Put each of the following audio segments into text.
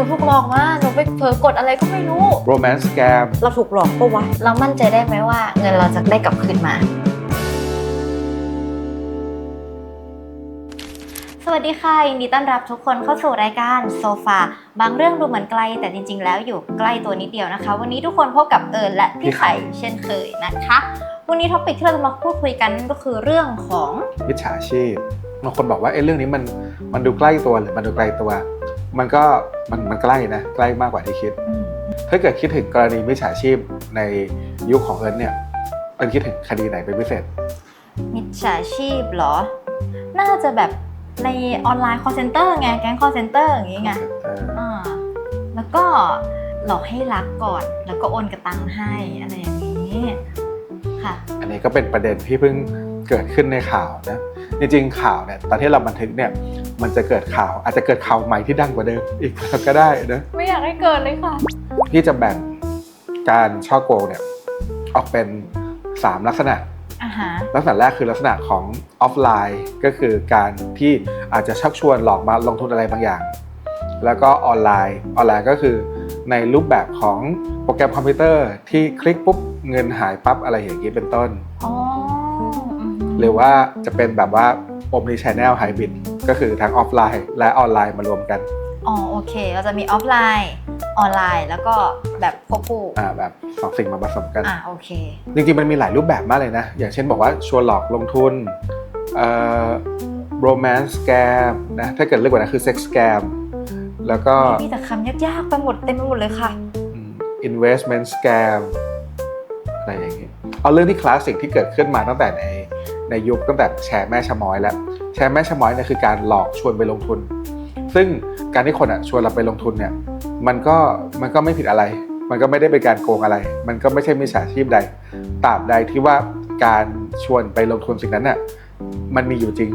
นูถูกหลอกมาหนูไปเผลอกดอะไรก็ไม่รู้ romance scam เราถูกหลอกปะวะ เรามั่นใจได้ไหมว่า เงินเราจะได้กลับคืนมา สวัสดีค่ะยินดีต้อนรับทุกคนเข้าสู่รายการโซฟาบางเรื่องดูเหมือนไกล แต่จริง ๆ แล้วอยู่ใกล้ตัวนิดเดียวนะคะ วันนี้ทุกคนพบกับเอิญและพี่ไข่เช่นเคยนะคะวันนี้ท็อปิกที่เราจะมาพูดคุยกันนั่นก็คือเรื่องของมิจฉาชีพบางคนบอกว่าเอ้เรื่องนี้มันมันดูใกล้ตัวหรือมันดูไกลตัว มันก็มันมันใกล้นะใกล้มากกว่าที่คิด ถ้าเกิดคิดถึงกรณีมิจฉาชีพในยุคของเอิร์นเนี่ยเอิร์นคิดถึงคดีไหนเป็นพิเศษ มิจฉาชีพเหรอ น่าจะแบบในออนไลน์ call center ไง แก๊ง call center อย่างงี้ไงเอออ่าแล้วก็หลอกให้รักก่อน แล้วก็โอนกระตังให้อะไรอย่างนี้ค่ะ อันนี้ก็เป็นประเด็นที่เพิ่งเกิดขึ้นในข่าวนะ จริงๆข่าวเนี่ยตอนที่เราบันทึกเนี่ย มันจะเกิดข่าว อาจจะเกิดข่าวใหม่ที่ดังกว่าเดิมอีกก็ได้นะไม่อยากให้เกิดเลยค่ะ พี่จะแบ่งการช่อโกงเนี่ยออกเป็น 3 ลักษณะอ่าฮะลักษณะแรกคือลักษณะของออฟไลน์ก็คือการที่อาจจะชักชวนหลอกมาลงทุนอะไรบางอย่าง แล้วก็ออนไลน์ออนไลน์ก็คือในรูปแบบของโปรแกรมคอมพิวเตอร์ที่คลิกปุ๊บเงินหายปั๊บอะไรอย่างนี้เป็นต้นอ๋ออืมหรือว่าจะเป็นแบบว่า Omni Channel Hybrid ก็คือทั้งออฟไลน์ และออนไลน์มารวมกัน อ๋อโอเคเราจะมีออฟไลน์ออนไลน์ แล้วก็แบบควบคู่อ่าแบบสองสิ่งมาผสมกัน อ่าโอเค จริงๆมันมีหลายรูปแบบมากเลยนะ อย่างเช่นบอกว่าชวนหลอกลงทุนเอ่อ romance scam นะถ้าเกิดเรียกว่านั้นคือ sex scam แล้วก็มีแต่คำยากๆไปหมดเต็มไปหมดเลยค่ะอืม investment scam อะไรอย่างนี้ เอาเรื่องที่คลาสสิกที่เกิดขึ้นมาตั้งแต่ในในยุคตั้งแต่แชร์แม่ชะม้อยแล้ว แชร์แม่ชะม้อยเนี่ยคือการหลอกชวนไปลงทุน ซึ่งการที่คนอะชวนเราไปลงทุนเนี่ยมันก็มันก็ไม่ผิดอะไร มันก็ไม่ได้เป็นการโกงอะไร มันก็ไม่ใช่มิจฉาชีพใดตราบใดที่ว่าการชวนไปลงทุนสิ่งนั้นน่ะมันมีอยู่จริง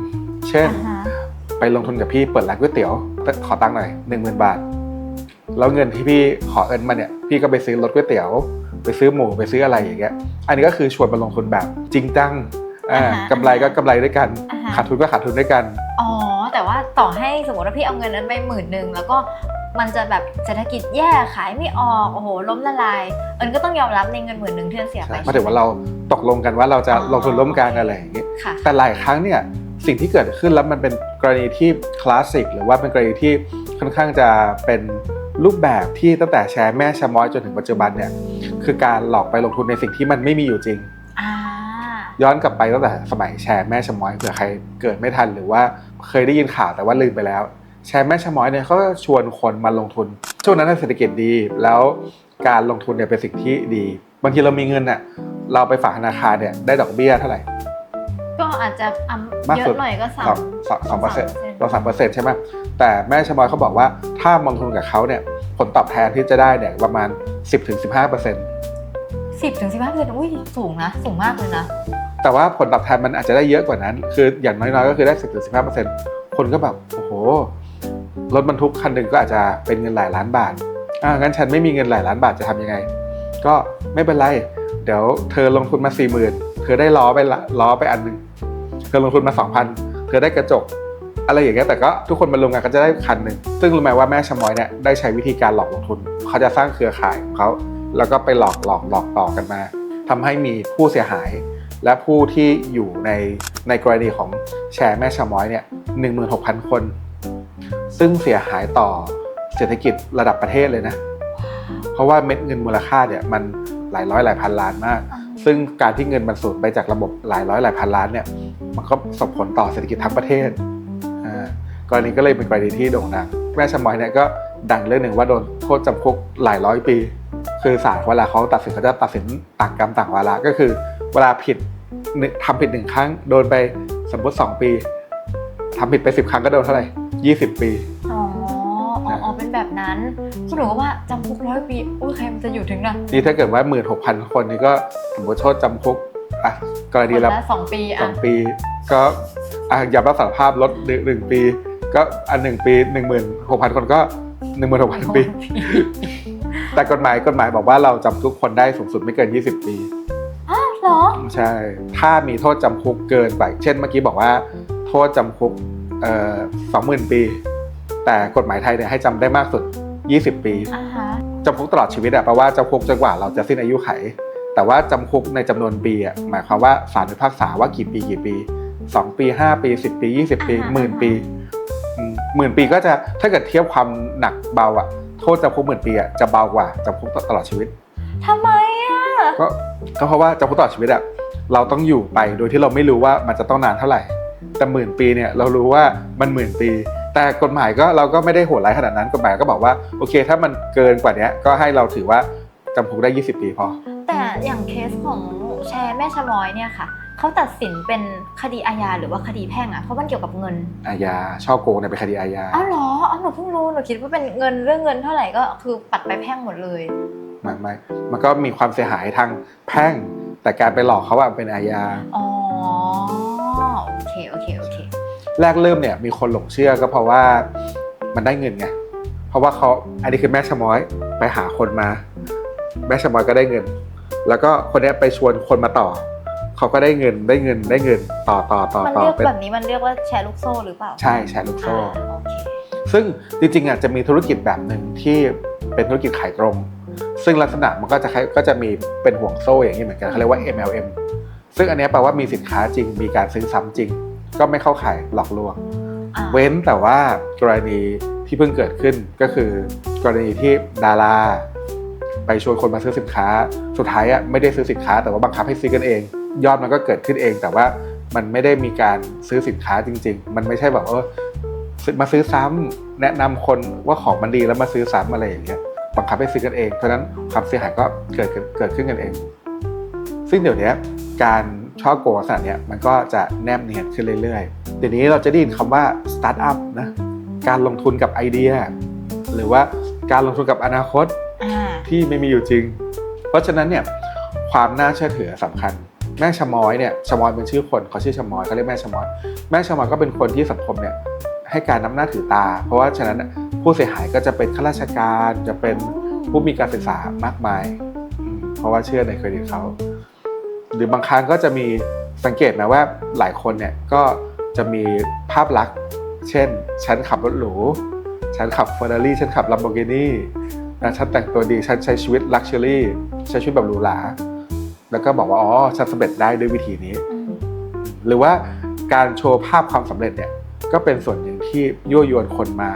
เช่นอ่าฮะไปลงทุนกับพี่เปิดร้านก๋วยเตี๋ยว ขอตังค์หน่อยหนึ่งหมื่นบาท แล้วเงินที่พี่ขอเอินมาเนี่ย พี่ก็ไปซื้อรถก๋วยเตี๋ยว ไปซื้อหมูไปซื้ออะไรอย่างเงี้ย อันนี้ก็คือชวนมาลงทุนแบบจริงจัง อ่ากำไรก็กำไรด้วยกัน อ่าฮะขาดทุนก็ขาดทุนด้วยกัน อ๋อ แต่ว่าต่อให้สมมติว่าพี่เอาเงินนั้นไปหมื่นหนึ่งแล้วก็มันจะแบบเศรษฐกิจแย่ขายไม่ออกโอ้โหล้มละลาย เอิญก็ต้องยอมรับในเงินหมื่นหนึ่งที่เอิญเสียไปหมายถึงว่าเราตกลงกันว่าเราจะอ๋อ ลงทุนร่วมกันอะไรอย่างเงี้ยค่ะ แต่หลายครั้งเนี่ยสิ่งที่เกิดขึ้นแล้วมันเป็นกรณีที่คลาสสิกหรือว่าเป็นกรณีที่ค่อนข้างจะเป็นรูปแบบที่ตั้งแต่แชร์แม่ชะม้อยจนถึงปัจจุบันเนี่ยคือการหลอกไปลงทุนในสิ่งที่มันไม่มีอยู่จริงอ่า ย้อนกลับไปตั้งแต่สมัยแชร์แม่ชะม้อยเผื่อใครเกิดไม่ทันหรือว่าเคยได้ยินข่าวแต่ว่าลืมไปแล้ว แชร์แม่ชะม้อยเนี่ยเขาก็ชวนคนมาลงทุน ช่วงนั้นนะเศรษฐกิจดี แล้วการลงทุนเนี่ยเป็นสิ่งที่ดีบางทีเรามีเงินน่ะเราไปฝากธนาคารเนี่ยได้ดอกเบี้ยเท่าไหร่ก็อาจจะอะมากเยสุดอะหน่อยก็สาสอมงสองสองเปอร์เซ็นต์3%เราสามเปอร์เซ็นต์ใช่ไหมแต่แม่ชะม้อยเขาบอกว่าถ้าลงทุนกับเขาเนี่ยผลตอบแทนที่จะได้เนี่ยประมาณ 10-15%เปอร์เซ็นต์ สิบถึงสิบห้าเปอร์เซ็นต์อุ้ยสูงนะ สูงมากเลยนะ แต่ว่าผลตอบแทนมันอาจจะได้เยอะกว่านั้น คืออย่างน้อยๆก็คือได้ 10-15%คนก็แบบ โอ้โห รถบรรทุกคันหนึ่งก็อาจจะเป็นเงินหลายล้านบาทอ่างั้นฉันไม่มีเงินหลายล้านบาทจะทำยังไง ก็ไม่เป็นไร เดี๋ยวเธอลงทุนมา4 0,000เธอได้ล้อไปละล้อไปอันหนึ่งเธอลงทุนมา2,000เธอได้กระจกอะไรอย่างเงี้ยแต่ก็ทุกคนมารวมกันก็จะได้คันหนึ่งซึ่งรู้ไหมว่าแม่ชะมอยเนี่ยได้ใช้วิธีการหลอกลงทุน เขาจะสร้างเครือข่ายของเขา แล้วก็ไปหลอกหลอกหลอกต่อกันมาทำให้มีผู้เสียหาย และผู้ที่อยู่ในในกรณีของแชร์แม่ชะม้อยเนี่ย16,000คน ซึ่งเสียหายต่อเศรษฐกิจระดับประเทศเลยนะ เพราะว่าเม็ดเงินมูลค่าเนี่ยมันหลายร้อยหลายพันล้านมาก ซึ่งการที่เงินมันสูญไปจากระบบหลายร้อยหลายพันล้านเนี่ย มันก็ส่งผลต่อเศรษฐกิจทั้งประเทศอ่ากรณีก็เลยเป็นกรณีที่โด่งดัง แม่ชะม้อยเนี่ยก็ดังเรื่องหนึ่งว่าโดนโทษจำคุกหลายร้อยปี คือศาลเวลาเขาตัดสินเขาจะตัดสินต่างกรรมต่างวาระก็คือ เวลาผิดหนึ่งทำผิดหนึ่งครั้งโดนไปสมมติสองปีทำผิดไปสิบครั้งก็โดนเท่าไหร่ยี่สิบปีอ๋ออ๋อ อ๋อ เป็นแบบนั้นคุณหนูก็ว่าจำคุกร้อยปีอุ้ยใครมันจะอยู่ถึงนะนี่ถ้าเกิดว่าหมื่นหกพันคนนี่ก็สมมติโทษจำคุกอะกรณีละคนละสองปีสอะองปี ก็อะยอมรับสารภาพลดหนึ่งหนึ่งปี ก็อันหนึ่งปีหนึ่งหมื่นหกพันคนก็หนึ่งหมื่นหกพันปี แต่กฎหมายกฎหมายบอกว่าเราจำคุกคนได้สูงสุดไม่เกิน 20 ปี อ้าวเหรอ ใช่ ถ้ามีโทษจำคุกเกินไป เช่นเมื่อกี้บอกว่า โทษจำคุกเอ่อสองหมื่นปี แต่กฎหมายไทยเนี่ยให้จำได้มากสุด 20 ปี อ่าฮะ จำคุกตลอดชีวิตอะแปลว่าจำคุกจนกว่าเราจะสิ้นอายุไข แต่ว่าจำคุกในจำนวนปีอะหมายความว่าศาลพิพากษาว่ากี่ปีกี่ปี 2 ปี 5 ปี 10 ปี 20 ปีหมื่นปีอืมหมื่นปีก็จะถ้าเกิดเทียบความหนักเบาอะ โทษจำคุกหมื่นปีอะจะเบากว่าจำคุกตลอดชีวิต ทำไมอะ ก็ก็เพราะว่าจำคุกตลอดชีวิตอะเราต้องอยู่ไปโดยที่เราไม่รู้ว่ามันจะต้องนานเท่าไหร่ แต่หมื่นปีเนี่ยเรารู้ว่ามันหมื่นปี แต่กฎหมายก็เราก็ไม่ได้โหดร้ายขนาดนั้นกฎหมายก็บอกว่าโอเค ถ้ามันเกินกว่านี้ก็ให้เราถือว่าจำคุกได้ 20 ปีพอ แต่อย่างเคสของแชร์แม่ชะม้อยเนี่ยค่ะ เขาตัดสินเป็นคดีอาญาหรือว่าคดีแพ่งอะเพราะมันเกี่ยวกับเงินอาญาช่อโกงเนี่ยเป็นคดีอาญาอ้าวเหรออ้าวหนูเพิ่งรู้หนูคิดว่าเป็นเงินเรื่องเงินเท่าไหร่ก็คือปัดไปแพ่งหมดเลยไม่ไม่มันก็มีความเสียหายทางแพ่ง แต่การไปหลอกเขาว่าเป็นอาญาอ๋อโอเคโอเคโอเคแรกเริ่มเนี่ยมีคนหลงเชื่อก็เพราะว่ามันได้เงินไงเพราะว่าเขาอันนี้คือแม่ชะม้อยไปหาคนมา แม่ชะม้อยก็ได้เงิน แล้วก็คนเนี้ยไปชวนคนมาต่อ เขาก็ได้เงินได้เงินได้เงินต่อต่อต่อมันต่อเรียกเป็นแบบนี้มันเรียกว่าแชร์ลูกโซ่หรือเปล่า ใช่แชร์ลูกโซ่อ่าโอเคซึ่งจริงๆอะจะมีธุรกิจแบบหนึ่งที่เป็นธุรกิจขายตรง ซึ่งลักษณะมันก็จะคล้ายก็จะมีเป็นห่วงโซ่อย่างนี้เหมือนกันเขาเรียกว่า MLM ซึ่งอันเนี้ยแปลว่ามีสินค้าจริงมีการซื้อซ้ำจริง ก็ไม่เข้าข่ายหลอกลวงอ่าเว้นแต่ว่ากรณีที่เพิ่งเกิดขึ้นก็คือกรณีที่ดารา ไปชวนคนมาซื้อสินค้า สุดท้ายอะไม่ได้ซื้อสินค้า แต่ว่าบังคับให้ซื้อกันเอง ยอดมันก็เกิดขึ้นเอง แต่ว่ามันไม่ได้มีการซื้อสินค้าจริง ๆ มันไม่ใช่แบบเออมาซื้อซ้ำแนะนำคนว่าของมันดีแล้วมาซื้อซ้ำอะไรอย่างเงี้ยบังคับให้ซื้อกันเองเพราะนั้นความเสียหายก็เกิดเกิดขึ้นกันเอง ซึ่งเดี๋ยวนี้การช่อโกงลักษณะเนี้ยมันก็จะแนบเนียนขึ้นเรื่อยๆ เดี๋ยวนี้เราจะได้ยินคำว่าสตาร์ทอัพนะการลงทุนกับไอเดีย หรือว่าการลงทุนกับอนาคต ที่ไม่มีอยู่จริง เพราะฉะนั้นเนี่ยความน่าเชื่อถือสำคัญ แม่ชะมอยเนี่ยชะมอยเป็นชื่อคนเขาชื่อชะมอยเขาเรียกแม่ชะมอยแม่ชะมอยก็เป็นคนที่สังคมเนี่ยให้การนับหน้าถือตา เพราะว่าฉะนั้นผู้เสียหายก็จะเป็นข้าราชการจะเป็นผู้มีการศึกษามากมาย เพราะว่าเชื่อในเครดิตเขา หรือบางครั้งก็จะมีสังเกตไหมว่าหลายคนเนี่ยก็จะมีภาพลักษณ์ เช่น ฉันขับรถหรู ฉันขับเฟอร์รารี่ฉันขับลัมโบกินี นะฉันแต่งตัวดีฉันใช้ชีวิตลักชัวรี่ใช้ชีวิตแบบหรูหราแล้วก็บอกว่าอ๋อฉันสำเร็จได้ด้วยวิธีนี้อืมหรือว่าการโชว์ภาพความสำเร็จเนี่ยก็เป็นส่วนหนึ่งที่ยั่วยวนคนมา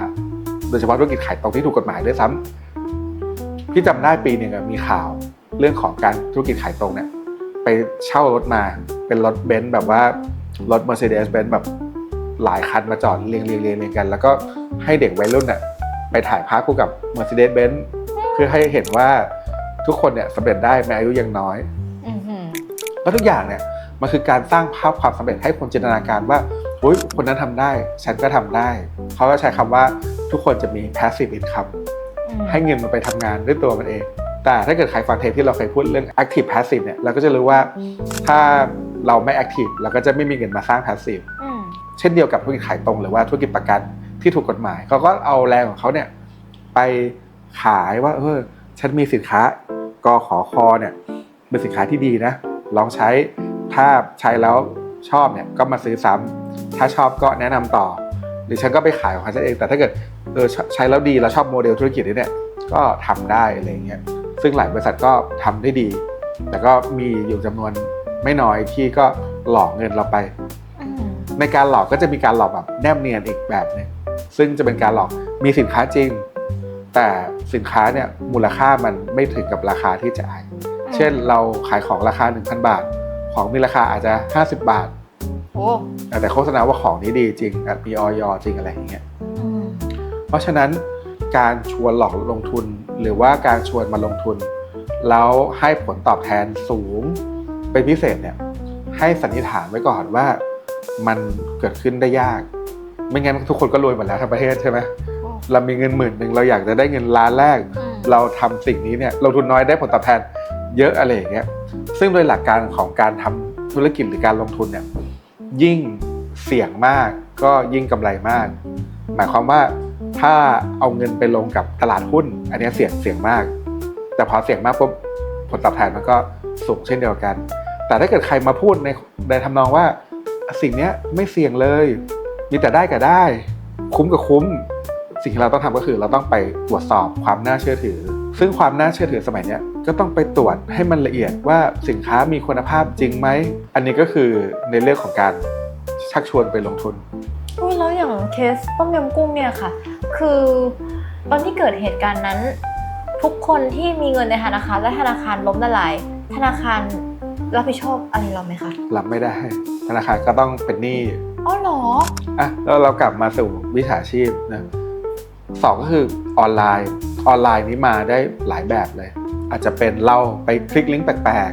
โดยเฉพาะธุรกิจขายตรงที่ถูกกฎหมายด้วยซ้ำพี่จำได้ปีหนึ่งอะมีข่าวเรื่องของการธุรกิจขายตรงเนี่ยไปเช่ารถมาเป็นรถเบนซ์แบบว่ารถ Mercedes Benz แบบหลายคันมาจอดเรียงเรียงเรียงเรียงกัน แล้วก็ให้เด็กวัยรุ่นน่ะ ไปถ่ายภาพคู่กับ Mercedes Benz เพื่อให้เห็นว่าทุกคนเนี่ยสำเร็จได้แม้อายุยังน้อยอืมอืมแล้วทุกอย่างเนี่ยมันคือการสร้างภาพความสำเร็จให้คนจินตนาการว่าเฮ้ยคนนั้นทำได้ ฉันก็ทำได้ เขาก็ใช้คำว่าทุกคนจะมี passive income อืมให้เงินมันไปทำงานด้วยตัวมันเอง แต่ถ้าเกิดใครฟังเทปที่เราเคยพูดเรื่อง active passive เนี่ยเราก็จะรู้ว่าถ้าเราไม่ active เราก็จะไม่มีเงินมาสร้าง passive อืมเช่นเดียวกับธุรกิจขายตรงหรือว่าธุรกิจประกัน ที่ถูกกฎหมายเขาก็เอาแรงของเขาเนี่ยไปขายว่าเออฉันมีสินค้ากอขอคอเนี่ยเป็นสินค้าที่ดีนะลองใช้ถ้าใช้แล้วชอบเนี่ยก็มาซื้อซ้ำถ้าชอบก็แนะนำต่อ หรือฉันก็ไปขายของฉันเอง แต่ถ้าเกิดเออใช้ใช้แล้วดีแล้วชอบโมเดลธุรกิจนี้เนี่ยก็ทำได้อะไรอย่างเงี้ยซึ่งหลายบริษัทก็ทำได้ดี แต่ก็มีอยู่จำนวนไม่น้อยที่ก็หลอกเงินเราไปอืมในการหลอกก็จะมีการหลอกแบบแนบเนียนอีกแบบหนึง ซึ่งจะเป็นการหลอกมีสินค้าจริง แต่สินค้าเนี่ยมูลค่ามันไม่ถึงกับราคาที่จ่าย เช่นเราขายของราคา 1,000 บาท ของมีราคาอาจจะ 50 บาทโอ้แต่โฆษณาว่าของนี้ดีจริงอะมีออยจริงอะไรอย่างเงี้ยอืมเพราะฉะนั้นการชวนหลอกลงทุนหรือว่าการชวนมาลงทุน แล้วให้ผลตอบแทนสูงเป็นพิเศษเนี่ยให้สันนิษฐานไว้ก่อนว่ามันเกิดขึ้นได้ยาก ไม่งั้นทุกคนก็รวยหมดแล้วทั้งประเทศใช่ไหมโอ้เรามีเงินหมื่นหนึ่งเราอยากจะได้เงินล้านแรกอืมเราทำสิ่งนี้เนี่ยลงทุนน้อยได้ผลตอบแทนเยอะอะไรอย่างเงี้ยซึ่งโดยหลักการของการทำธุรกิจหรือการลงทุนเนี่ยยิ่งเสี่ยงมากก็ยิ่งกำไรมาก หมายความว่าถ้าเอาเงินไปลงกับตลาดหุ้น อันเนี้ยเสี่ยงเสี่ยงมาก แต่พอเสี่ยงมากปุ๊บผลตอบแทนมันก็สูงเช่นเดียวกัน แต่ถ้าเกิดใครมาพูดในในทำนองว่าสิ่งเนี้ยไม่เสี่ยงเลย มีแต่ได้กับได้ คุ้มกับคุ้ม สิ่งที่เราต้องทำก็คือเราต้องไปตรวจสอบความน่าเชื่อถือ ซึ่งความน่าเชื่อถือสมัยเนี้ยก็ต้องไปตรวจให้มันละเอียดว่าสินค้ามีคุณภาพจริงไหม อันนี้ก็คือในเรื่องของการชักชวนไปลงทุนอุ้ยแล้วอย่างเคสต้มยำกุ้งเนี่ยค่ะ คือตอนที่เกิดเหตุการณ์นั้น ทุกคนที่มีเงินในธนาคารและธนาคารล้มละลายธนาคารรับผิดชอบอะไรเราไหมคะรับไม่ได้ ธนาคารก็ต้องเป็นหนี้ อ๋อเหรอ อะแล้วเรากลับมาสู่วิชาชีพนะสองก็คือออนไลน์ออนไลน์นี้มาได้หลายแบบเลย อาจจะเป็นเราไปคลิกลิงก์แปลก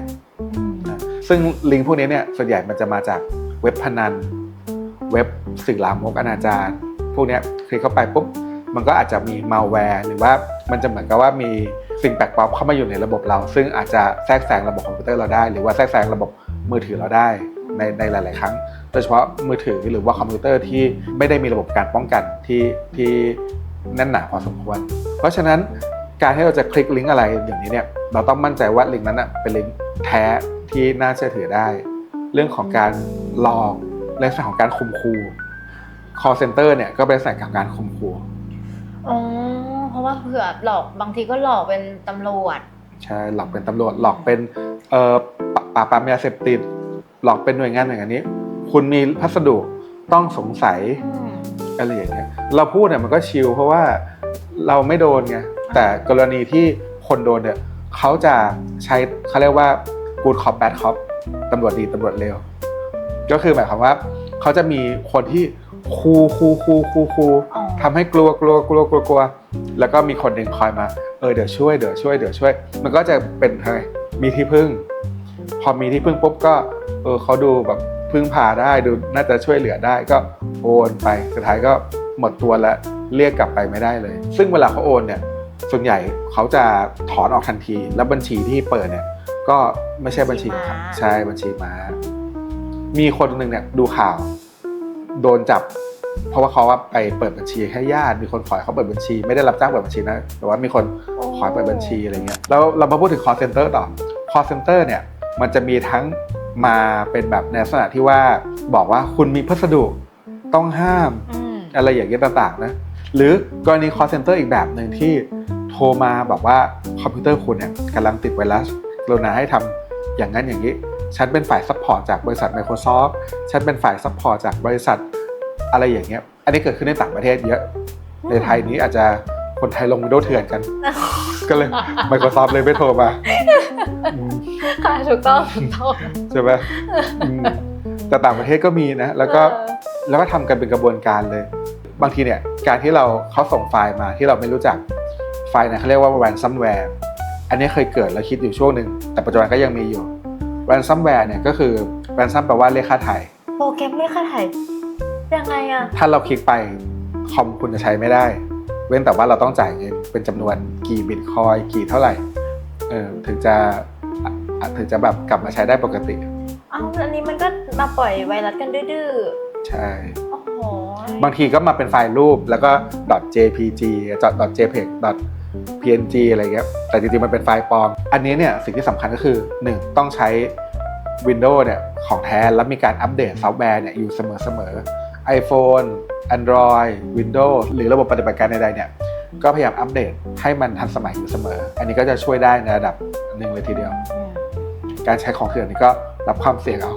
ๆซึ่งลิงก์พวกนี้เนี่ยส่วนใหญ่มันจะมาจากเว็บพนัน เว็บสื่อลามกอนาจารพวกเนี้ยคลิกเข้าไปปุ๊บมันก็อาจจะมีมาแวร์หรือว่ามันจะเหมือนกับว่ามีสิ่งแปลกปลอมเข้ามาอยู่ในระบบเรา ซึ่งอาจจะแทรกแซงระบบคอมพิวเตอร์เราได้ หรือว่าแทรกแซงระบบมือถือเราได้ในในหลาย ๆ ครั้งโดยเฉพาะมือถือหรือว่าคอมพิวเตอร์ที่ไม่ได้มีระบบการป้องกันที่ที่แน่นหนาพอสมควร เพราะฉะนั้นการที่เราจะคลิกลิงก์อะไรอย่างนี้เนี่ยเราต้องมั่นใจว่าลิงก์นั้นนะเป็นลิงก์แท้ที่น่าเชื่อถือได้ เรื่องของการหลอกในลักษณะของการข่มขู่ call center เนี่ยก็เป็นลักษณะของการข่มขู่อ๋อเพราะว่าเผื่อหลอกบางทีก็หลอกเป็นตำรวจใช่หลอกเป็นตำรวจหลอกเป็นเอ่อปปราบปรามยาเสพติด หลอกเป็นหน่วยงานอย่างนี้ คุณมีพัสดุต้องสงสัยอืมอะไรอย่างเงี้ยเราพูดเนี่ยมันก็ชิลเพราะว่าเราไม่โดนไงแต่กรณีที่คนโดนเนี่ยเขาจะใช้เขาเรียกว่า good cop bad cop ตำรวจดีตำรวจเลวก็คือหมายความว่าเขาจะมีคนที่คูคูคูคูคูอ๋อทำให้กลัวกลัวกลัวกลัวกลัวแล้วก็มีคนหนึ่งคอยมา เออเดี๋ยวช่วยเดี๋ยวช่วยเดี๋ยวช่วย มันก็จะเป็นไงมีที่พึ่ง พอมีที่พึ่งปุ๊บก็ เออเขาดูแบบ พึ่งพาได้ดูน่าจะช่วยเหลือได้ก็โอนไปสุดท้ายก็หมดตัวแล้วเรียกกลับไปไม่ได้เลย ซึ่งเวลาเขาโอนเนี่ยส่วนใหญ่เขาจะถอนออกทันที แล้วบัญชีที่เปิดเนี่ยก็ไม่ใช่บัญชีของเขาใช่บัญชีม้า มีคนหนึ่งเนี่ยดูข่าว โดนจับ เพราะว่าเขาว่าไปเปิดบัญชีให้ญาติมีคนขอให้เขาเปิดบัญชี ไม่ได้รับจ้างเปิดบัญชีนะแต่ว่ามีคนขอให้เปิดบัญชีอะไรเงี้ยแล้วเรามาพูดถึง call center ต่อ call center เนี่ยมันจะมีทั้ง มาเป็นแบบในลักษณะที่ว่าบอกว่าคุณมีพัสดุต้องห้ามอืมอะไรอย่างเงี้ยต่างๆนะหรือกรณี call center อีกแบบหนึ่งที่โทรมาบอกว่าคอมพิวเตอร์คุณเนี่ยกำลังติดไวรัสกรุณาให้ทำอย่างนั้นอย่างนี้ ฉันเป็นฝ่ายซัพพอร์ตจากบริษัท Microsoft ฉันเป็นฝ่ายซัพพอร์ตจากบริษัทอะไรอย่างเงี้ย อันนี้เกิดขึ้นในต่างประเทศเยอะ ในไทยนี้อาจจะ คนไทยลงวินโดว์เถื่อนกัน ก็เลย Microsoft เลยไม่โทรมาอืมค่ะถูกต้องถูกต้องใช่ไหมอืมแต่ต่างประเทศก็มีนะ แล้วก็เออแล้วก็ทำกันเป็นกระบวนการเลย บางทีเนี่ย การที่เราเขาส่งไฟล์มาที่เราไม่รู้จักไฟล์นั้นเขาเรียกว่า ransomware อันนี้เคยเกิดแล้วคิดอยู่ช่วงหนึ่งแต่ปัจจุบันก็ยังมีอยู่ ransomware เนี่ยก็คือ ransom แปลว่าเรียกค่าไถ่โปรแกรมเรียกค่าไถ่ยังไงอะถ้าเราคลิกไปคอมคุณจะใช้ไม่ได้ เว้นแต่ว่าเราต้องจ่ายเงินเป็นจำนวนกี่บิตคอยกี่เท่าไหร่เออถึงจะอะอะถึงจะแบบกลับมาใช้ได้ปกติเอ้าอันนี้มันก็มาปล่อยไวรัสกันดื้อใช่ๆโอ้โหบางทีก็มาเป็นไฟล์รูปแล้วก็ .jpg .jpeg .png อะไรเงี้ยแต่จริงๆมันเป็นไฟล์ปลอม อันนี้เนี่ยสิ่งที่สำคัญก็คือ 1. ต้องใช้ Windows เนี่ยของแท้แล้วมีการอัปเดตซอฟต์แวร์เนี่ยอยู่เสมอๆ iPhone Android Windows หรือระบบปฏิบัติการใดๆเนี่ยก็พยายามอัปเดตให้มันทันสมัยอยู่เสมอ อันนี้ก็จะช่วยได้ในระดับหนึ่งเลยทีเดียวอืมการใช้ของเถื่อนนี่ก็รับความเสี่ยงเอา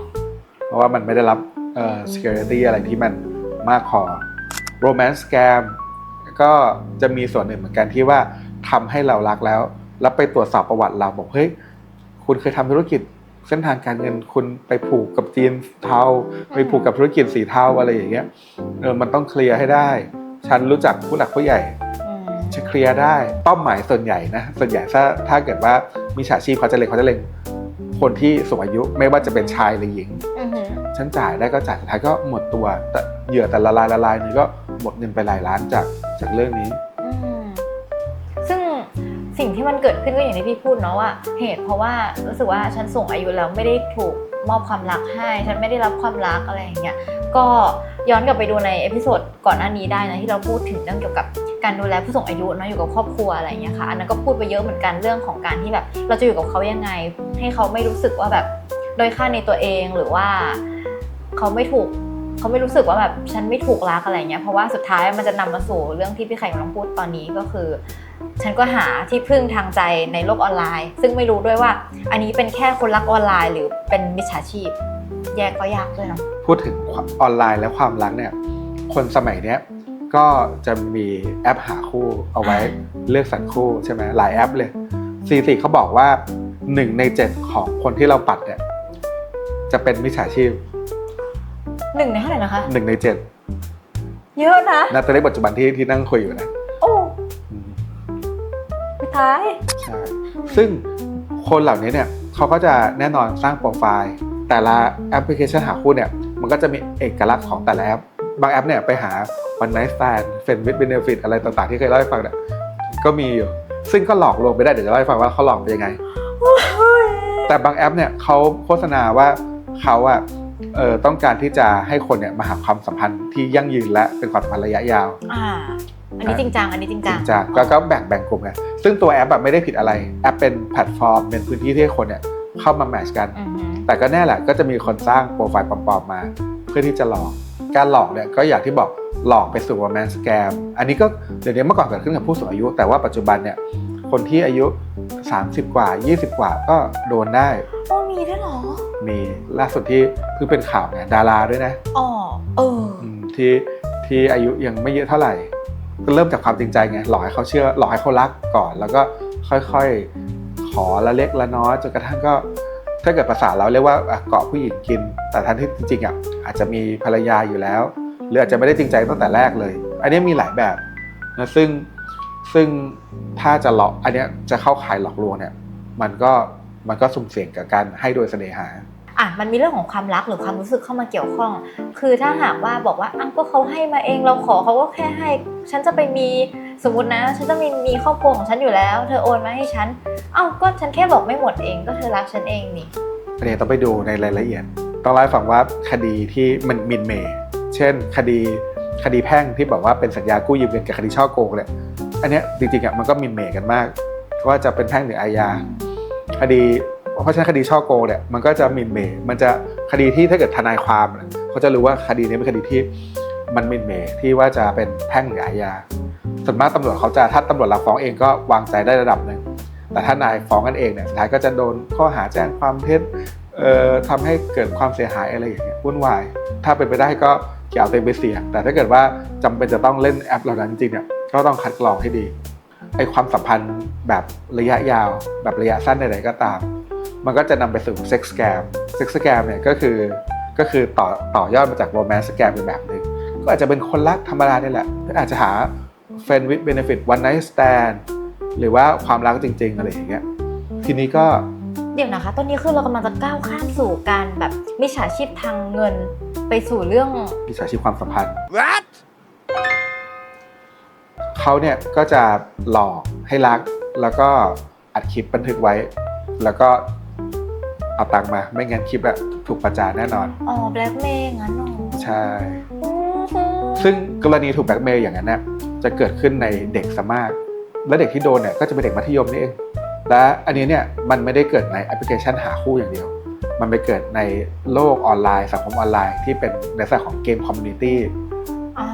เพราะว่ามันไม่ได้รับเอ่อ security อะไรที่มันมากพอ romance scam ก็จะมีส่วนหนึ่งเหมือนกันที่ว่าทำให้เรารักแล้ว แล้วไปตรวจสอบประวัติเราบอกเฮ้ยคุณเคยทำธุรกิจ เส้นทางการเงินคุณไปผูกกับจีนเทาไปผูกกับธุรกิจสีเทาอะไรอย่างเงี้ยเออมันต้องเคลียร์ให้ได้ ฉันรู้จักผู้หลักผู้ใหญ่อืมจะเคลียร์ได้เป้าหมายส่วนใหญ่นะส่วนใหญ่ถ้าถ้าเกิดว่ามีฉาชีพเขาจะเล็งเขาจะเล็งคนที่สูงอายุไม่ว่าจะเป็นชายหรือหญิงอือหือฉันจ่ายได้ก็จ่ายสุดท้ายก็หมดตัวแต่เหยื่อแต่ละรายละลายนี่ก็หมดเงินไปหลายล้านจากจากเรื่องนี้อืมซึ่ง สิ่งที่มันเกิดขึ้นก็อย่างที่พี่พูดเนาะว่าเหตุเพราะว่ารู้สึกว่าฉันสูงอายุแล้วไม่ได้ถูกมอบความรักให้ ฉันไม่ได้รับความรักอะไรอย่างเงี้ยก็ย้อนกลับไปดูในเอพิโซดก่อนหน้านี้ได้นะที่เราพูดถึงเรื่องเกี่ยวกับการดูแลผู้สูงอายุเนาะอยู่กับครอบครัวอะไรอย่างเงี้ยค่ะอันนั้นก็พูดไปเยอะเหมือนกันเรื่องของการที่แบบ เราจะอยู่กับเขายังไง ให้เขาไม่รู้สึกว่าแบบด้อยค่าในตัวเองหรือว่าเขาไม่ถูกเขาไม่รู้สึกว่าแบบฉันไม่ถูกรักอะไรเงี้ยเพราะว่าสุดท้ายมันจะนำมาสู่เรื่องที่พี่ไข่กำลังพูดตอนนี้ก็คือ ฉันก็หาที่พึ่งทางใจในโลกออนไลน์ ซึ่งไม่รู้ด้วยว่า อันนี้เป็นแค่คนรักออนไลน์ หรือเป็นมิจฉาชีพ แยกก็ยากด้วยเนาะพูดถึงออนไลน์และความรักเนี่ยคนสมัยเนี้ยก็จะมีแอปหาคู่เอาไว้เลือกสรรคู่ใช่ไหมหลายแอปเลยซีซีเขาบอกว่าหนึ่งในเจ็ดของคนที่เราปัดเนี่ยจะเป็นมิจฉาชีพหนึ่งในเท่าไหร่นะคะหนึ่งในเจ็ดเยอะนะณตัวเลขปัจจุบันที่ที่นั่งคุยอยู่นะโอ้อืมไม่ ท้าย ใช่ซึ่งคนเหล่านี้เนี่ยเขาก็จะแน่นอนสร้างโปรไฟล์ แต่ละแอปพลิเคชันหาคู่เนี่ยมันก็จะมีเอกลักษณ์ของแต่ละแอป บางแอปเนี่ยไปหา one night stand friend with benefit อะไรต่างๆ ที่เคยเล่าให้ฟังเนี่ยก็มีอยู่ ซึ่งก็หลอกลวงไปได้เดี๋ยวจะเล่าให้ฟังว่าเขาหลอกเป็นยังไง แต่บางแอปเนี่ยเขาโฆษณาว่าเขาอะเออต้องการที่จะให้คนเนี่ยมาหาความสัมพันธ์ที่ยั่งยืนและเป็นความสัมพันธ์ระยะยาว อ่าอันนี้จริงจังอันนี้จริงจจัริงงจังก็ก็แบ่งแบ่งกลุ่มกันซึ่งตัวแอปแบบไม่ได้ผิดอะไรแอปเป็นแพลตฟอร์ม เป็นพื้นที่ที่ให้คนเนี่ยเข้ามาแมทชกันอือหือแต่ก็แน่แหละก็จะมีคนสร้างโปรไฟล์ปลอมๆมา เพื่อที่จะหลอกการหลอกเนี่ยก็อย่างที่บอกหลอกไปสู่โรแมนต์สแกมอันนี้ก็เดี๋ยวนี้เมื่อก่อนเกิดขึ้นกับผู้สูงอายุ แต่ว่าปัจจุบันเนี่ยคนที่อายุ 30 กว่า 20 กว่าก็โดนได้โอ้มีด้วยเหรอ มีล่าสุดที่เพิ่งเป็นข่าวเนี่ยดาราด้วยนะอ๋อเอออืมที่ที่อายุยังไม่เยอะเท่าไหร่ ก็เริ่มจากความจริงใจไงหลอกให้เขาเชื่อหลอกให้เขารักก่อน แล้วก็ค่อยๆ ขอละเล็กละน้อยจนกระทั่งก็ถ้าเกิดภาษาเราเรียกว่าเกาะผู้หญิงกิน แต่ทันที่จริงๆอะอาจจะมีภรรยาอยู่แล้ว หรืออาจจะไม่ได้จริงใจตั้งแต่แรกเลย อันนี้มีหลายแบบนะซึ่งซึ่งถ้าจะหลอกอันนี้จะเข้าข่ายหลอกลวงเนี่ย มันก็มันก็สุ่มเสี่ยงกับการให้โดยเสน่หา อะมันมีเรื่องของความรักหรือความรู้สึกเข้ามาเกี่ยวข้อง คือถ้าหากว่าบอกว่าอ้าวก็เขาให้มาเองเราขอเขาก็แค่ให้ ฉันจะไปมีสมมตินะ ฉันจะมีมีครอบครัวของฉันอยู่แล้ว เธอโอนมาให้ฉันเอ้าก็ฉันแค่บอกไม่หมดเองก็เธอรักฉันเองนี่อันนี้ต้องไปดูในรายละเอียด ต้องเล่าให้ฟังว่าคดีที่มันมินเมย์เช่น คดีคดีแพ่งที่บอกว่าเป็นสัญญากู้ยืมเงินกับคดีช่อโกงเนี่ยอันนี้จริงๆอะมันก็มินเมย์กันมากว่าจะเป็นแพ่งหรืออาญาคดี เพราะฉะนั้นคดีช่อโกงเนี่ยมันก็จะหมินเมย์มันจะคดีที่ถ้าเกิดทนายความเขาจะรู้ว่าคดีนี้เป็นคดีที่มันหมินเมย์ที่ว่าจะเป็นแพ่งหรืออาญาส่วนมากตำรวจเขาจะถ้าตำรวจรับฟ้องเองก็วางใจได้ระดับหนึ่งแต่ถ้านายฟ้องกันเองเนี่ยสุดท้ายก็จะโดนข้อหาแจ้งความเท็จเอ่อทำให้เกิดความเสียหายอะไรอย่างเงี้ยวุ่นวาย ถ้าเป็นไปได้ก็อย่าเอาตัวเองไปเสี่ยง แต่ถ้าเกิดว่าจำเป็นจะต้องเล่นแอปเหล่านั้นจริงเนี่ยก็ต้องคัดกรองให้ดีไอความสัมพันธ์แบบระยะยาว แบบระยะสั้นใดๆก็ตาม มันก็จะนำไปสู่เซ็กซ์แกมเซ็กซ์แกมเนี่ยก็คือก็คือต่อต่อยอดมาจากโรแมนต์สแกมเป็นแบบหนึ่งก็อาจจะเป็นคนรักธรรมดานี่แหละอาจจะหา friend with benefit one night stand หรือว่าความรักจริง ๆ อะไรอย่างเงี้ยทีนี้ก็เดี๋ยวนะคะ ตอนนี้คือเรากำลังจะก้าวข้ามสู่การแบบมิจฉาชีพทางเงินไปสู่เรื่องมิจฉาชีพความสัมพันธ์เขาเนี่ยก็จะหลอกให้รักแล้วก็อัดคลิปบันทึกไว้ แล้วก็ เอาตังค์มา ไม่งั้นคลิปอะถูกประจานแน่นอน อ๋อแบล็กเมย์งั้นเหรอใช่อือหือซึ่งกรณีถูกแบล็กเมย์อย่างนั้นเนี่ยจะเกิดขึ้นในเด็กซะมาก และเด็กที่โดนเนี่ยก็จะเป็นเด็กมัธยมนี่เอง และอันนี้เนี่ยมันไม่ได้เกิดในแอปพลิเคชันหาคู่อย่างเดียว มันไปเกิดในโลกออนไลน์ สังคมออนไลน์ที่เป็นในส่วนของเกมคอมมูนิตี้อ่า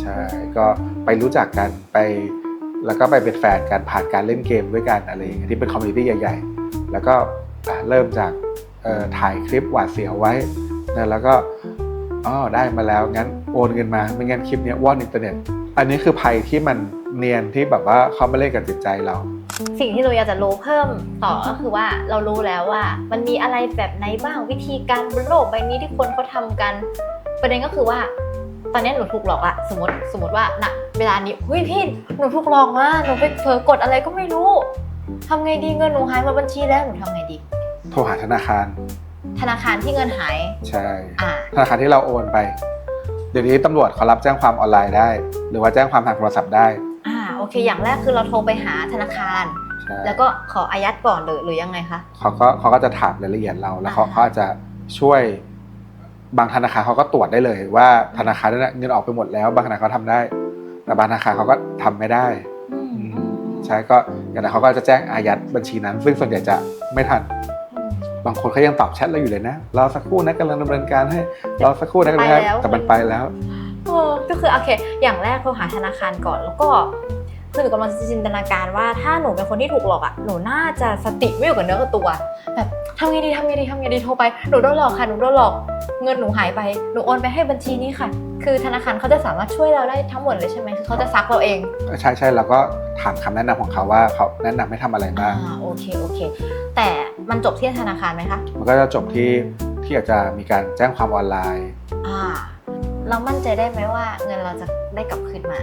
ใช่ก็ไปรู้จักกันไปแล้วก็ไปเป็นแฟนกันผ่านการเล่นเกมด้วยกันอะไรอย่างเงี้ยที่เป็นคอมมูนิตี้ใหญ่ ๆ แล้วก็อะ เริ่มจากถ่ายคลิปหวาดเสียวไว้นะแล้วก็อ๋อได้มาแล้วงั้นโอนเงินมาไม่งั้นคลิปเนี้ยว่อนอินเทอร์เน็ต อันนี้คือภัยที่มันเนียนที่แบบว่าเขามาเล่นกับจิตใจเรา สิ่งที่เราอยากจะรู้เพิ่มต่อก็คือว่าเรารู้แล้วว่า มันมีอะไรแบบไหนบ้างวิธีการบนโลกใบนี้ที่คนเขาทำกัน ประเด็นก็คือว่า ตอนนี้หนูถูกหลอกอะสมมติสมมติว่าณเวลานี้เฮ้ยพี่หนูถูกหลอกมาหนูไปเผลอกดอะไรก็ไม่รู้ ทำไงดีเงินหนูหายมาบัญชีแล้วหนูทำไงดี โทรหาธนาคาร ธนาคารที่เงินหาย ใช่ อ่า ธนาคารที่เราโอนไป เดี๋ยวนี้ตำรวจเขารับแจ้งความออนไลน์ได้ หรือว่าแจ้งความทางโทรศัพท์ได้ อ่า โอเค อย่างแรกคือเราโทรไปหาธนาคาร ใช่แล้วก็ขออายัดก่อนหรือหรือยังไงคะ เขาก็เขาก็จะถามรายละเอียดเรา แล้วเขาอ่า เขาอาจจะช่วย บางธนาคารเขาก็ตรวจได้เลย ว่าธนาคารนั้นนะเงินออกไปหมดแล้ว บางธนาคารเขาทำได้ แต่บางธนาคารเขาก็ทำไม่ได้ อืมอืม ใช่ก็อย่างนั้นเขาก็จะแจ้งอายัดบัญชีนั้น ซึ่งส่วนใหญ่จะไม่ทันอืมบางคนเขายังตอบแชทเราอยู่เลยนะรอสักครู่นะกำลังดำเนินการให้รอสักครู่นะกำลังไปแล้วแต่มันไปแล้วเออก็คือโอเค อย่างแรกโทรหาธนาคารก่อนแล้วก็คือหนูกำลังจินตนาการว่าถ้าหนูเป็นคนที่ถูกหลอกอะหนูน่าจะสติไม่อยู่กับเนื้อกับตัวแบบทำไงดีทำไงดีทำไงดีโทรไปหนูโดนหลอกค่ะหนูโดนหลอก เงินหนูหายไป หนูโอนไปให้บัญชีนี้ค่ะ คือธนาคารเขาจะสามารถช่วยเราได้ทั้งหมดเลยใช่ไหมคือเขาจะซักเราเอง ใช่ใช่เราก็ถามคำแนะนำของเขาว่าเขาแนะนำให้ทำอะไรบ้าง อ่าโอเคโอเค แต่มันจบที่ธนาคารไหมคะ มันก็จะจบที่ที่อาจจะมีการแจ้งความออนไลน์ อ่า เรามั่นใจได้ไหมว่าเงินเราจะได้กลับคืนมา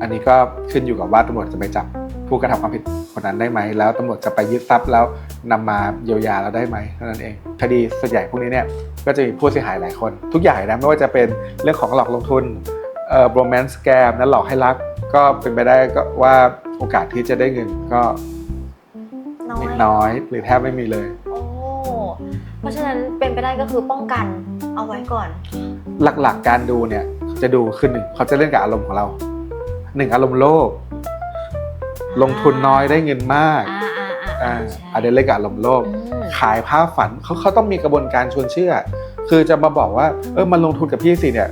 อันนี้ก็ขึ้นอยู่กับว่าตำรวจจะไปจับผู้กระทำความผิดคนนั้นได้ไหม แล้วตำรวจจะไปยึดทรัพย์แล้วนำมาเยียวยาเราได้ไหมเท่านั้นเอง คดีส่วนใหญ่พวกนี้เนี่ย ก็จะมีผู้เสียหายหลายคน ทุกอย่างนะไม่ว่าจะเป็นเรื่องของหลอกลงทุนเอ่อ romance scam นั้นหลอกให้รัก ก็เป็นไปได้ก็ว่าโอกาสที่จะได้เงินก็น้อยน้อยหรือแทบไม่มีเลยโอ้เพราะฉะนั้นเป็นไปได้ก็คือป้องกันเอาไว้ก่อน หลักๆการดูเนี่ยจะดูคือหนึ่งเขาจะเล่นกับอารมณ์ของเราหนึ่งอารมณ์โลภลงทุนน้อยได้เงินมาก อ่าอ่าอ่าอ่าใช่อันนี้เล่นกับอารมณ์โลภอืมขายภาพฝันเขาเขาต้องมีกระบวนการชวนเชื่อ คือจะมาบอกว่าเออมันลงทุนกับพี่สิเนี่ย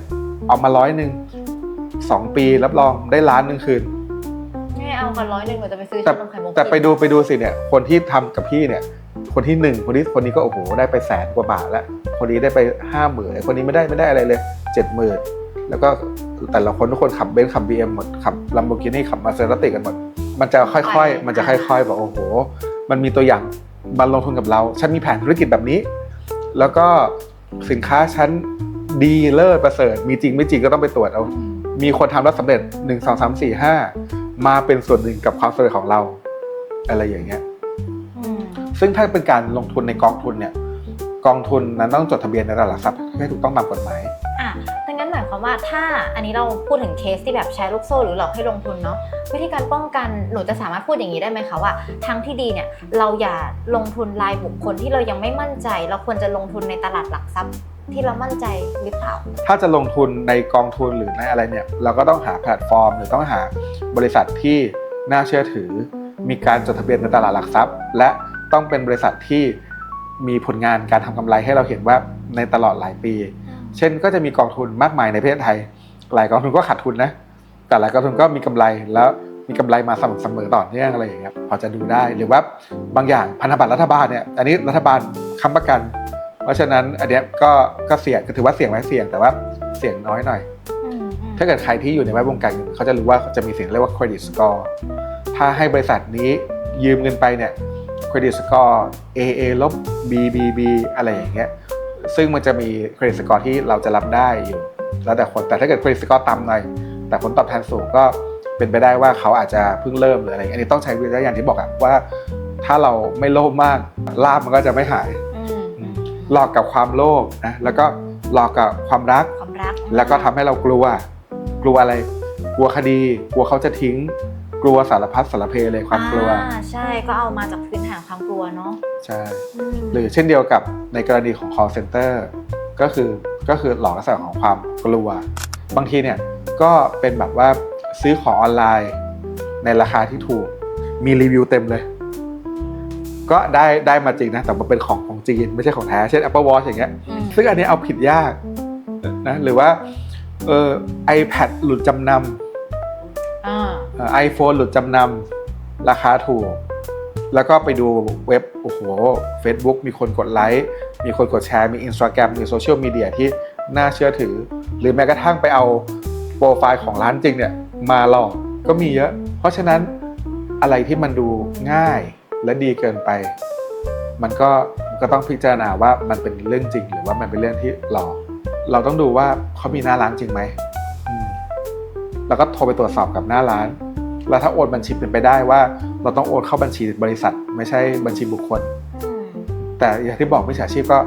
เอามาร้อยหนึ่งสองปีรับรองได้ล้านหนึ่งคืนไม่เอากันร้อยหนึ่งหนูจะไปซื้อแต่ชานมไข่มุกแต่ไปกินดูไปดูสิเนี่ยคนที่ทำกับพี่เนี่ย คนที่หนึ่งคนที่คนนี้ก็โอ้โหได้ไปแสนกว่าบาทแล้วคนนี้ได้ไปห้าหมื่นคนนี้ไม่ได้ไม่ได้อะไรเลยเจ็ดหมื่นแล้วก็แต่ละคนทุกคนขับเบนซ์ขับบีเอ็มหมดขับลัมโบกินี่ขับมาเซราติกันหมดมันจะค่อยๆ มันจะค่อยๆแบบโอ้โห มันมีตัวอย่างมาลงทุนกับเรา ฉันมีแผนธุรกิจแบบนี้ แล้วก็สินค้าฉันดีเลิศประเสริฐ มีจริงไม่จริงก็ต้องไปตรวจเอาอืมมีคนทำแล้วสำเร็จ1 2 3 4 5มาเป็นส่วนหนึ่งกับความสำเร็จของเรา อะไรอย่างเงี้ยอืมซึ่งถ้าเป็นการลงทุนในกองทุนเนี่ย กองทุนนั้นต้องจดทะเบียนในตลาดทรัพย์ให้ถูกต้องตามกฎหมาย ความว่าถ้าอันนี้เราพูดถึงเคสที่แบบแชร์ลูกโซ่หรือหลอกให้ลงทุนเนาะวิธีการป้องกันหนูจะสามารถพูดอย่างนี้ได้ไหมคะว่าทางที่ดีเนี่ยเราอย่าลงทุนรายบุคคลที่เรายังไม่มั่นใจ เราควรจะลงทุนในตลาดหลักทรัพย์ที่เรามั่นใจหรือเปล่า ถ้าจะลงทุนในกองทุนหรือในอะไรเนี่ยเราก็ต้องหาแพลตฟอร์ม หรือต้องหาบริษัทที่น่าเชื่อถือ มีการจดทะเบียนในตลาดหลักทรัพย์ และต้องเป็นบริษัทที่มีผลงานการทำกำไรให้เราเห็นว่าในตลอดหลายปี เช่นก็จะมีกองทุนมากมายในประเทศไทย หลายกองทุนก็ขาดทุนนะ แต่หลายกองทุนก็มีกำไรแล้วมีกำไรมาสม่ำเสมอต่อเนื่องอะไรอย่างเงี้ยพอจะดูได้หรือว่าบางอย่างพันธบัตรรัฐบาลเนี่ยอันนี้รัฐบาลค้ำประกัน เพราะฉะนั้นอันเนี้ยก็ก็เสี่ยงก็ถือว่าเสี่ยงไหมเสี่ยงแต่ว่าเสี่ยงน้อยหน่อยอืมอืมถ้าเกิดใครที่อยู่ในแวดวงการเงินเขาจะรู้ว่าจะมีสิ่งเรียกว่าเครดิตสกอร์ถ้าให้บริษัทนี้ยืมเงินไปเนี่ยเครดิตสกอร์ AA ลบ BBB อะไรอย่างเงี้ย ซึ่งมันจะมีเครดิตสกอร์ที่เราจะรับได้อยู่แล้วแต่คนแต่ถ้าเกิดเครดิตสกอร์ต่ำหน่อยแต่ผลตอบแทนสูงก็เป็นไปได้ว่าเขาอาจจะเพิ่งเริ่มหรืออะไรอย่างเงี้ยอันนี้ต้องใช้วิจารณญาณที่บอกอะว่าถ้าเราไม่โลภมากลาบมันก็จะไม่หายอืมอืมหลอกกับความโลภนะแล้วก็หลอกกับความรักความรักแล้วก็ทำให้เรากลัว กลัวอะไร กลัวคดี กลัวเขาจะทิ้ง กลัวสารพัดสารเพเลยความกลัว อ่าใช่ก็เอามาจากพื้นฐานความกลัวเนาะใช่ อืมหรือเช่นเดียวกับในกรณีของ call center ก็คือก็คือหลอกลักษณะของความกลัว บางทีเนี่ยก็เป็นแบบว่าซื้อของออนไลน์ ในราคาที่ถูกมีรีวิวเต็มเลย ก็ได้ได้มาจริงนะ แต่มันเป็นของของจีน ไม่ใช่ของแท้ เช่น Apple Watch อย่างเงี้ย อืมซึ่งอันนี้เอาผิดยากนะหรือว่าเออ iPad หลุดจำนำอ่า ไอโฟนหลุดจำนำราคาถูก แล้วก็ไปดูเว็บ โอ้โห Facebook มีคนกดไลค์มีคนกดแชร์ มี Instagram มีโซเชียลมีเดียที่น่าเชื่อถือ หรือแม้กระทั่งไปเอาโปรไฟล์ของร้านจริงเนี่ยมาหลอกก็มีเยอะ เพราะฉะนั้นอะไรที่มันดูง่ายและดีเกินไป มันก็ก็ต้องพิจารณาว่ามันเป็นเรื่องจริง หรือว่ามันเป็นเรื่องที่หลอก เราต้องดูว่าเขามีหน้าร้านจริงไหมอืมแล้วก็โทรไปตรวจสอบกับหน้าร้าน แล้วถ้าโอนบัญชีเป็นไปได้ว่า เราต้องโอนเข้าบัญชีบริษัท ไม่ใช่บัญชีบุคคลอืมแต่อย่างที่บอกมิจฉาชีพก็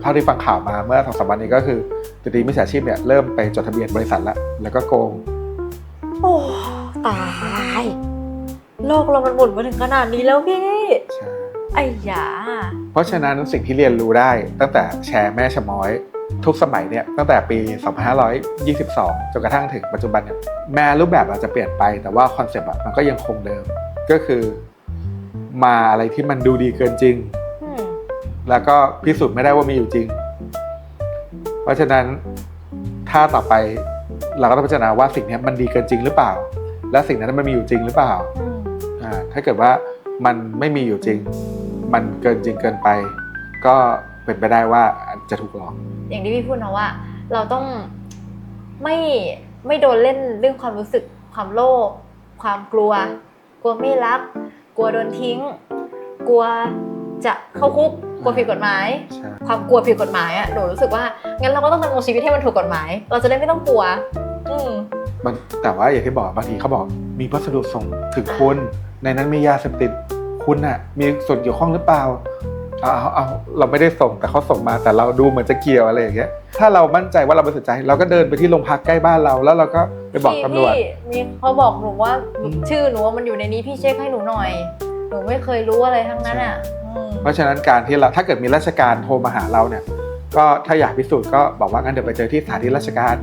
เท่าที่ฟังข่าวมาเมื่อสองสามวันนี้ก็คือจริงๆมิจฉาชีพเนี่ยเริ่มไปจดทะเบียนบริษัทแล้วแล้วก็โกง โอ้ตายโลกเรามันหมุนมาถึงขนาดนี้แล้วพี่ใช่ไอ้ยาเพราะฉะนั้นสิ่งที่เรียนรู้ได้ตั้งแต่แชร์แม่ชะม้อย ทุกสมัยเนี่ยตั้งแต่ปี 2522 จนกระทั่งถึงปัจจุบันเนี่ยแม้รูปแบบอาจจะเปลี่ยนไปแต่ว่าคอนเซปต์อะมันก็ยังคงเดิม ก็คือมาอะไรที่มันดูดีเกินจริงอืมแล้วก็พิสูจน์ไม่ได้ว่ามีอยู่จริง เพราะฉะนั้นถ้าต่อไปเราก็ต้องพิจารณาว่าสิ่งนี้มันดีเกินจริงหรือเปล่า และสิ่งนั้นมันมีอยู่จริงหรือเปล่าอืมอ่าถ้าเกิดว่ามันไม่มีอยู่จริง มันเกินจริงเกินไป ก็ เป็นไปได้ว่าจะถูกหลอก อย่างที่พี่พูดนะว่า เราต้องไม่ไม่โดนเล่นเรื่องความรู้สึกความโลภความกลัว กลัวไม่รักกลัวโดนทิ้ง กลัวจะเข้าคุกกลัวผิดกฎหมายใช่ความกลัวผิดกฎหมายอะหนูรู้สึกว่างั้นเราก็ต้องดำรงชีวิตให้มันถูกกฎหมาย เราจะได้ไม่ต้องกลัว อืมมันแต่ว่าอย่างที่บอกบางทีเขาบอกมีพัสดุส่งถึงคุณในนั้นมียาเสพติดคุณน่ะมีส่วนเกี่ยวข้องหรือเปล่า เอาเอาเอาเราไม่ได้ส่งแต่เขาส่งมาแต่เราดูเหมือนจะเกี่ยวอะไรอย่างเงี้ยถ้าเรามั่นใจว่าเราบริสุทธิ์ใจ เราก็เดินไปที่โรงพักใกล้บ้านเรา แล้วเราก็ไปบอกตำรวจพี่มีเขาบอกหนูว่าอืมชื่อหนูว่ามันอยู่ในนี้พี่เช็คให้หนูหน่อยหนูไม่เคยรู้อะไรทั้งนั้นอะอืมเพราะฉะนั้นการที่เราถ้าเกิดมีราชการโทรมาหาเราเนี่ย ก็ถ้าอยากพิสูจน์ก็บอกว่างั้นเดี๋ยวไปเจอที่สถานีราชการ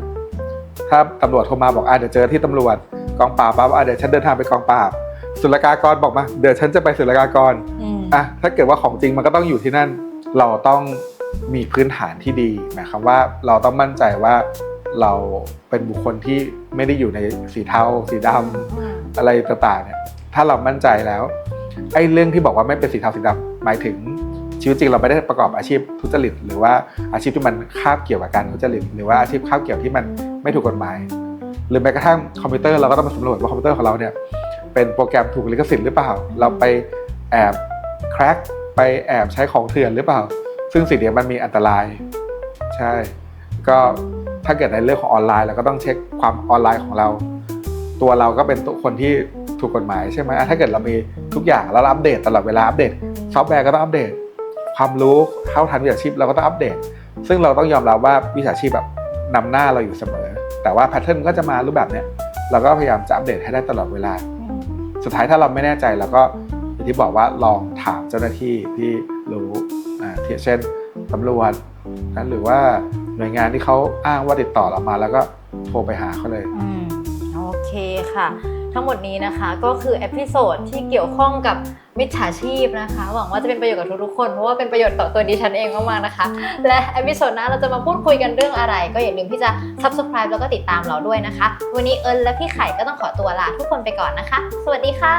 ถ้าตำรวจโทรมาบอกอะเดี๋ยวเจอที่ตำรวจกองปราบปั๊บอะเดี๋ยวฉันเดินทางไปกองปราบ ศุลกากรบอกมา เดี๋ยวฉันจะไปศุลกากรอืมอะถ้าเกิดว่าของจริงมันก็ต้องอยู่ที่นั่น เราต้องมีพื้นฐานที่ดีหมายความว่าเราต้องมั่นใจว่าเราเป็นบุคคลที่ไม่ได้อยู่ในสีเทาสีดำอืมอะไรต่างๆเนี่ยถ้าเรามั่นใจแล้วไอ้เรื่องที่บอกว่าไม่เป็นสีเทาสีดำหมายถึงชีวิตจริงเราไม่ได้ประกอบอาชีพทุจริต หรือว่าอาชีพที่มันคาบเกี่ยวกับการทุจริต หรือว่าอาชีพคาบเกี่ยวที่มันไม่ถูกกฎหมาย หรือแม้กระทั่งคอมพิวเตอร์เราก็ต้องมาสำรวจว่าคอมพิวเตอร์ของเราเนี่ย เป็นโปรแกรมถูกลิขสิทธิ์หรือเปล่า เราไปแอบแคร็กไปแอบใช้ของเถื่อนหรือเปล่า ซึ่งสิ่งนี้มันมีอันตราย ใช่ ก็ถ้าเกิดในเรื่องของออนไลน์เราก็ต้องเช็คความออนไลน์ของเรา ตัวเราก็เป็นตัวคนที่ถูกกฎหมายใช่ไหมถ้าเกิดเรามีทุกอย่างแล้วอัปเดตตลอดเวลาอัปเดตซอฟต์แวร์ก็ต้องอัปเดต ความรู้เข้าทันวิชาชีพเราก็ต้องอัปเดต ซึ่งเราต้องยอมรับว่าวิชาชีพแบบนำหน้าเราอยู่เสมอ แต่ว่าแพทเทิร์นก็จะมารูปแบบเนี้ยเราก็พยายามจะอัปเดตให้ได้ตลอดเวลา สุดท้ายถ้าเราไม่แน่ใจเราก็อย่างที่บอกว่าลองถามเจ้าหน้าที่ที่รู้อ่าเช่นตำรวจนะหรือว่าหน่วยงานที่เขาอ้างว่าติดต่อเรามา แล้วก็โทรไปหาเขาเลยอืมโอเคค่ะ ทั้งหมดนี้นะคะก็คือเอพิโซดที่เกี่ยวข้องกับ มิจฉาชีพนะคะ หวังว่าจะเป็นประโยชน์กับทุกๆคน เพราะว่าเป็นประโยชน์ต่อตัวดิฉันเองมากๆนะคะ และเอพิโซดหน้าเราจะมาพูดคุยกันเรื่องอะไร ก็อย่าลืมที่จะ subscribe แล้วก็ติดตามเราด้วยนะคะ วันนี้เอิญและพี่ไข่ก็ต้องขอตัวลาทุกคนไปก่อนนะคะ สวัสดีค่ะ